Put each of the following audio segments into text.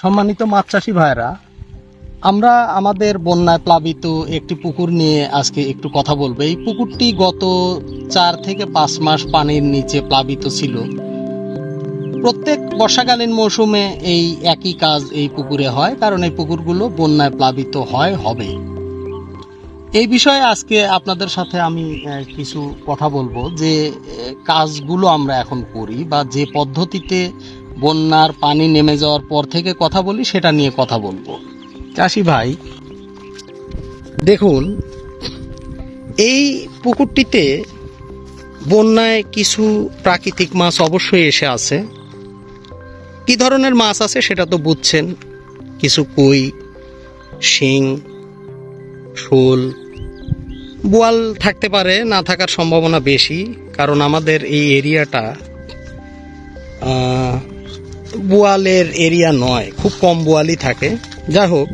সম্মানিত মাছ চাষি ভাইরা আমরা আমাদের বন্যায় প্লাবিত একটি পুকুর নিয়ে আজকে একটু কথা বলব। এই পুকুরটি গত চার থেকে পাঁচ মাস পানির নিচে প্লাবিত ছিল। প্রত্যেক বর্ষাকালীন মৌসুমে এই একই কাজ এই পুকুরে হয়, কারণ এই পুকুরগুলো বন্যায় প্লাবিত হয়, হবে। এই বিষয়ে আজকে আপনাদের সাথে আমি কিছু কথা বলব যে কাজগুলো আমরা এখন করি বা যে পদ্ধতিতে বন্যার পানি নেমে যাওয়ার পর থেকে কথা বলি, সেটা নিয়ে কথা বলব। চাষি ভাই, দেখুন, এই পুকুরটিতে বন্যায় কিছু প্রাকৃতিক মাছ অবশ্যই এসে আছে। কি ধরনের মাছ আছে সেটা তো বুঝছেন? কিছু কই, শিং, শোল, বোয়াল থাকতে পারে, না থাকার সম্ভাবনা বেশি, কারণ আমাদের এই এরিয়াটা বোয়ালের এরিয়া নয়, খুব কম বোয়ালই থাকে। যাই হোক,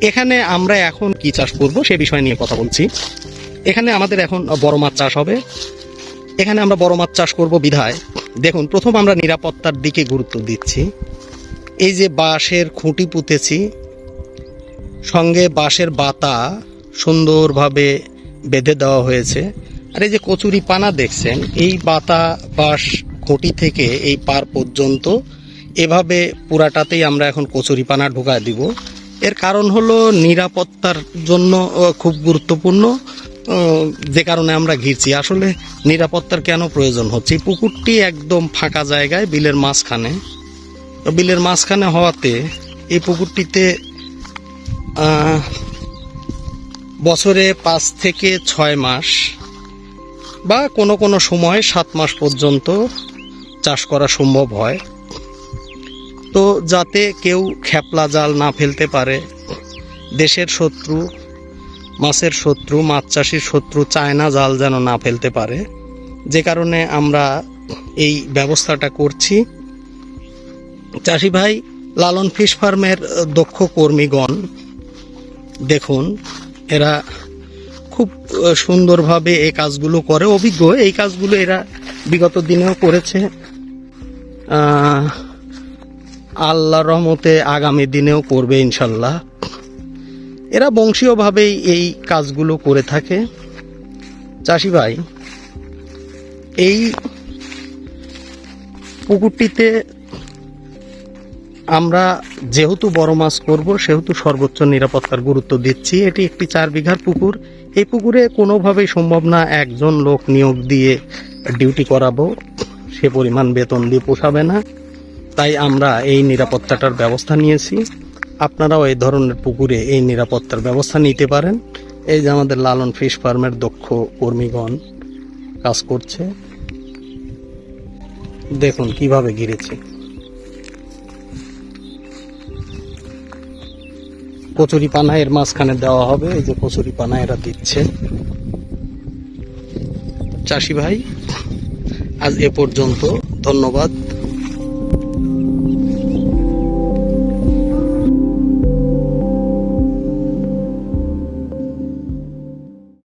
এখানে আমরা এখন কি চাষ করব সে বিষয় নিয়ে কথা বলছি। এখানে আমাদের এখন বড় মাছ চাষ হবে। এখানে আমরা বড় মাছ চাষ করব বিধায়। দেখুন, প্রথম আমরা নিরাপত্তার দিকে গুরুত্ব দিচ্ছি। এই যে বাঁশের খুঁটি পুঁতেছি, সঙ্গে বাঁশের বাতা সুন্দরভাবে বেঁধে দেওয়া হয়েছে। আর এই যে কচুরি পানা দেখছেন, এই বাতা, বাঁশ, খুঁটি থেকে এই পার পর্যন্ত এভাবে পুরাটাতেই আমরা এখন কচুরি পানা ঢুকায় দিব। এর কারণ হলো নিরাপত্তার জন্য খুব গুরুত্বপূর্ণ যে কারণে আমরা ঘিরছি। আসলে নিরাপত্তার কেন প্রয়োজন হচ্ছে? পুকুরটি একদম ফাঁকা জায়গায়, বিলের মাঝখানে। বিলের মাঝখানে হওয়াতে এই পুকুরটিতে বছরে পাঁচ থেকে ছয় মাস বা কোনো কোনো সময় সাত মাস পর্যন্ত চাষ করা সম্ভব হয়। তো যাতে কেউ খেপলা জাল না ফেলতে পারে। দেশের শত্রু, মাছের শত্রু, মাছ চাষির শত্রু, চায়না জাল যেন না ফেলতে পারে। যে কারণে আমরা এই ব্যবস্থাটা করছি। চাষি ভাই, লালন ফিশ ফার্মের দক্ষ কর্মীগণ, দেখুন, এরা খুব সুন্দরভাবে এই কাজগুলো করে। অভিজ্ঞ, এই কাজগুলো এরা বিগত দিনেও করেছে। আহ, আল্লাহর রহমতে আগামী দিনেও করবে ইনশাল্লাহ। এরা বংশীয়ভাবেই এই কাজগুলো করে থাকে। চাষি ভাই এই পুকুরটিতে আমরা যেহেতু বড় মাছ করব সেহেতু সর্বোচ্চ নিরাপত্তার গুরুত্ব দিচ্ছি। এটি একটি চার বিঘার পুকুর। এই পুকুরে কোনোভাবেই সম্ভব না একজন লোক নিয়োগ দিয়ে ডিউটি করাবো। সে পরিমাণ বেতন দিয়ে পোষাবে না। তাই আমরা এই নিরাপত্তাটার ব্যবস্থা নিয়েছি। আপনারাও এই ধরনের পুকুরে এই নিরাপত্তার ব্যবস্থা নিতে পারেন। এই যে আমাদের লালন ফিশ ফার্মের দক্ষ কর্মীগণ কাজ করছে। দেখুন কীভাবে ঘিরেছে। কচুরি পানা এর মাঝখানে দেওয়া হবে। এই যে কচুরি পানা এরা দিচ্ছে। চাষি ভাই, আজ এ পর্যন্ত ধন্যবাদ।